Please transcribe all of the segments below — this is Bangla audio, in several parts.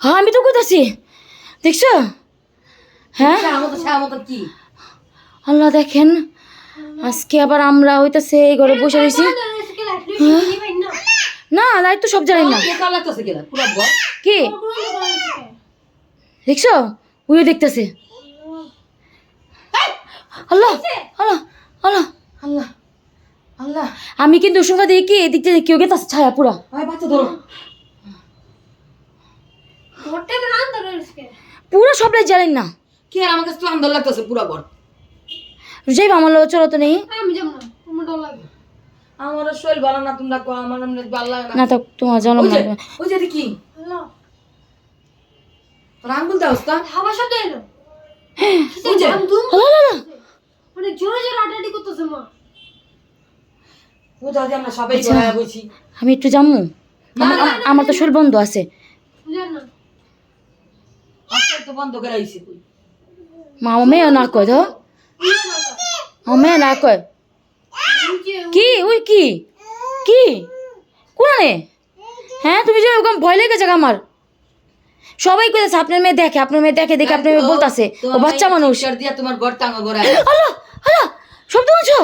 হ্যাঁ আমি তো কোথাছি দেখছ? হ্যাঁ? আল্লাহ দেখেন, আজকে আবার আমরা হইতাছে এই ঘরে বসে রয়েছি না লাইট তো সব জানি না। কি? দেখছ? উইও দেখতেছে। আল্লাহ আল্লাহ আল্লাহ আল্লাহ। আল্লাহ আমি কিন্তু দেখি এদিক থেকে কেউ গেছে? ছায়া পুরা। ভাই বাচ্চা ধরো। পুরো সব জানেন না। কি আর আমার কাছে আন্দোলন লাগতেছে পুরো ঘর? যাই আমার লোক চলো তো নেই। আমার শরীর ভালো না তোমরা কো আমার ভালো লাগে না। না তো তোমার জন্ম ওই না ওই যে কি? তোর আঙ্গুল দাও তা ওই যে আল্লাহ, আল্লাহ। আমরা সবাই আচ্ছা। বসি। আমি একটু জামু আমার তো শরীর বন্ধ আছে। আজকে তো বন্ধ করে আইছি মা আমার মেয়ে না কয় তো? আমার মেয়ে না কয়? কি? ওই কি? কি? কোনে? হ্যাঁ তুমি যে ওরকম ভয় লেগেছে আমার। সবাই কইতেছে আপনার মেয়ে দেখে আপনার মেয়ে দেখে দেখে আপনার মেয়ে বলতাছে ও বাচ্চা মানুষ। দিয়া তোমার ঘর টাঙ্গা ঘরে আল্লাহ আল্লাহ শব্দ শুনছো?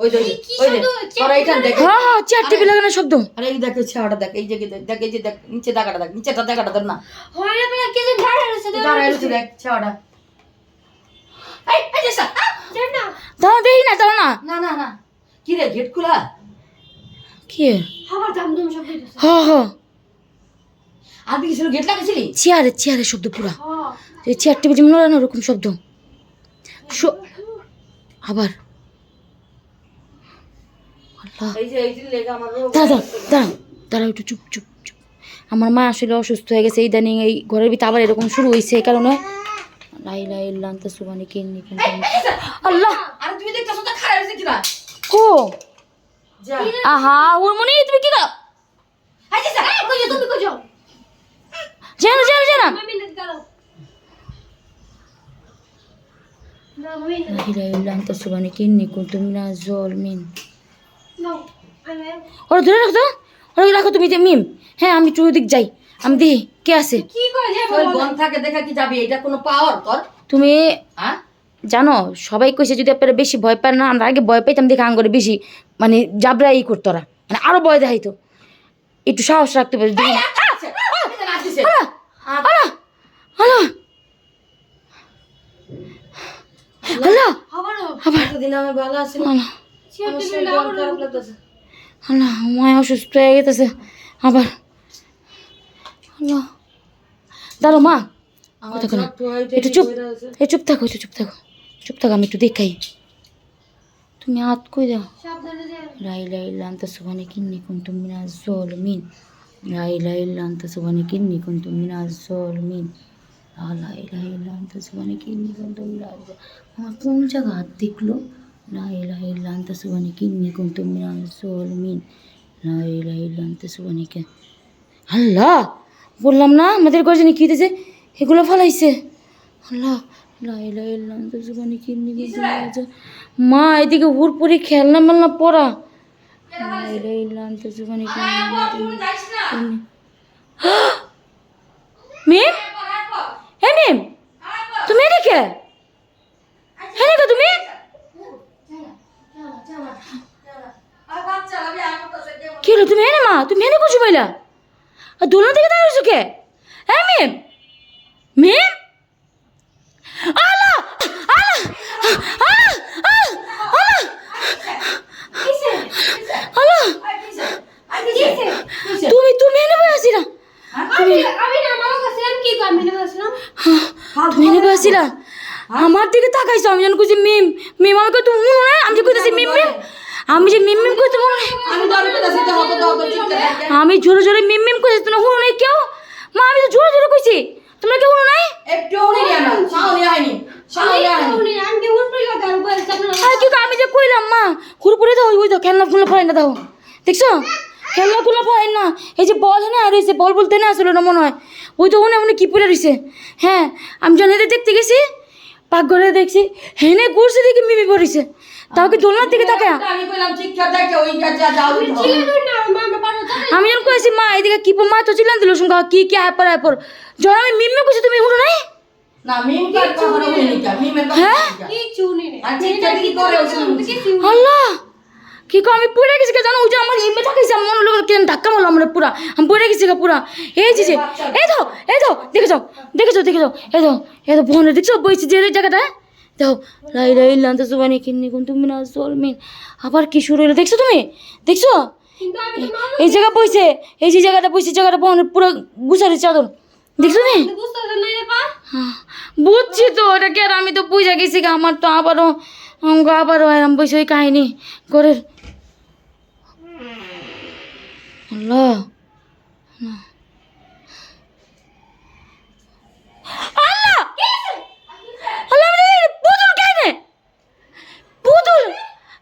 ওই যে ওই যে তোরা এখান দেখে হ্যাঁ হ্যাঁ চেয়ার টেবিল লাগানো শব্দ। আরে এই দেখো ছেড়াটা দেখ এই যে দেখ এই যে দেখ নিচে দাগাটা দেখ নিচেটা দাগাটা ধর না দাঁড়ায় রয়েছে দেখ ছেড়াটা এই এই যে সা- দাঁড়া দেখি না দাঁড়া না। না না না। কি রে গেট খোলা? কি হ্যাঁ হ্যাঁ আদি কি গেট চেয়ারে চেয়ারের শব্দ পুরা। চেয়ার টেবিল যেমন ওরকম শব্দ। শো- আবার আল্লাহ এই যে এই যে লেগা আমার রোগ দাঁড়া দাঁড়া দাঁড়া একটু চুপ চুপ চুপ। আমার মা আসলে অসুস্থ হয়ে গেছে ইদানিং এই ঘরের ভিতরে আবার এরকম শুরু হয়েছে এই কারণে। লাই লাই লান্তা সুবানি কিন্নি আল্লাহ! আরে তুমি দেখতেছো তো খারাপ হয়েছে কিনা? কো? যা। আহা ওর মনে তুমি কি যাও জানো জানো জানো কিন্নি কুন্তু মিনা জল মিন ওরা ধরে রাখো ওরা রাখো তুমি যে মিম। হ্যাঁ আমি একটু ওদিক যাই। আমি দেখি কে আছে? বন থাকে দেখা কি যাবি? এটা কোনো পাওয়ার তোর? তুমি হ্যাঁ? জানো সবাই কইছে যদি আপনারা বেশি ভয় পান না আমরা আগে ভয় পাইতাম দেখে আঙ্গরে বেশি মানে জাবরা ই করতো ওরা। মানে আরও ভয় দেখাইতো। একটু সাহস রাখতে পারি। আচ্ছা আল্লাহ। আবার। এতদিন আমি ভালো আছি না মায় অসুস্থ হয়ে গেতেছে। আবার। দাঁড়ো মা। কথা না একটু চুপ। হয়ে এ চুপ থাকো একটু চুপ থাকো। চুপ থাকো আমি একটু দেখাই। তুমি হাত কই দাও? লাই লাই লান্তা সুবানি কিন্নি কুন্তুম মিনাজ জলমিন লাই লাই লান্তা সুবানি কিন্নি কুন্তুম মিনাজ জলমিন লাই লাই লান্তা সুবানি কিন্নি কুন্তুম মিনাজ জল- আমার কোন জায়গা হাত দেখল? লাই লাই লান্তা সুবানি কিন্নি কুন্তুম মিনাজ জলমিন লাই লাই লান্তা সুবানি কে আল্লাহ বললাম না আমাদের ঘরে জানি কি এগুলো ফলাইছে। আল্লাহ! লান্তা সুবানি কিন্নি কুন্তুম মিনাজ মা এদিকে হুর পুরি খেলনা মেলনা পড়া। লান্তা সুবানি কিন্নি কুন্তুম মিনাজ মিম? হে মিম। তুমি এদিকে তুমি কি হলো তুমি এনে মা, তুমি এনে করছ বইলা। আর দোলনা থেকে দাঁড়িয়েছো কে? হ্যাঁ আসি না আমার দিকে তাকাইছো, আমি যেন কইছি মিম মিম আমাকে তুমি আমি কইতাছি মিম মিম। আমি যে মিম মিম কইতে মনে আমি তো তো তো জোরে জোরে মিম মিম কইছি তোমরা শুনো নাই কেউ? মা আমি তো জোরে জোরে কইছি তোমরা কেউ শুনো নাই? একটু উনি না সাউনি গো, আমি যে কইলাম মা হুরপুরে দাও ওই দাও খেলনা ফুলনা ফলাই না দাও। দেখছ? খেলনা ফুলনা ফলাই না। এই যে বল হ্যাঁ আর রয়েছে বল বলতে না আসলে না মনে হয়। ওই তো উনি উনি কি পরে রয়েছে হ্যাঁ আমি এদের দেখতে গেছি পাকঘরে দেখছি হেনে ঘুরছে দেখি মিমি পড়েছে? তাও কি দোলনার দিকে তাকে আমি যখন কয়েছি মা এদিকে কি মা তো চিল্লান দিল শুনকা কি কি হ্যাপার হ্যাপার যখন আমি মিমি কইছি তুমি উঠো নাই? হ্যাঁ? আল্লাহ! কি কো আমি পড়ে গেছি কে জানো? ওই যে আমার থাকাইছে আমার মনে হলো কেন ধাক্কা মারলো আমার পুরা? আমি পড়ে গেছি কে পুরা? এই যে এই দাও এই দাও দেখে যাও দেখে যাও দেখে যাও এই দাও এই দাও বোনে দেখছ? বইছি যে এই জায়গাটা দাও লাই লাই লান্ত সুবানি কিন্নি কোন তুমি না জলমিন আবার কি শুরু হলো? দেখছ তুমি? দেখছ? এই জায়গা বইছে এই যে জায়গাটা বইছে জায়গাটা বোনের পুরো গুছারি চাদর। দেখছ তুমি? হ্যাঁ, বুঝছি তো এটা কি আর আমি তো বুঝে গেছি আমার তো আবারও আবারও এরম বসে ওই কাহিনি। করে আল্লাহ!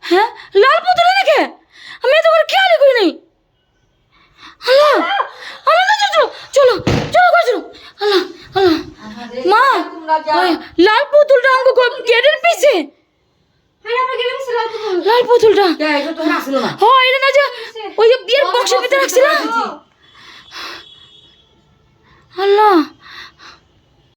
হ্যাঁ? লাল পুতুল নাকি আমি তো করে খেয়ালই করি নাই। আল্লাহ আল্লাহ চলো চলো চলো করে চলো। আল্লাহ আল্লাহ। মা লাল পুতুলটা আমাকে গেটের পিছে? লাল পুতুলটা। ও এটা না যে ওই যে বিয়ের বক্সের ভিতরে রাখছিলাম? আল্লাহ।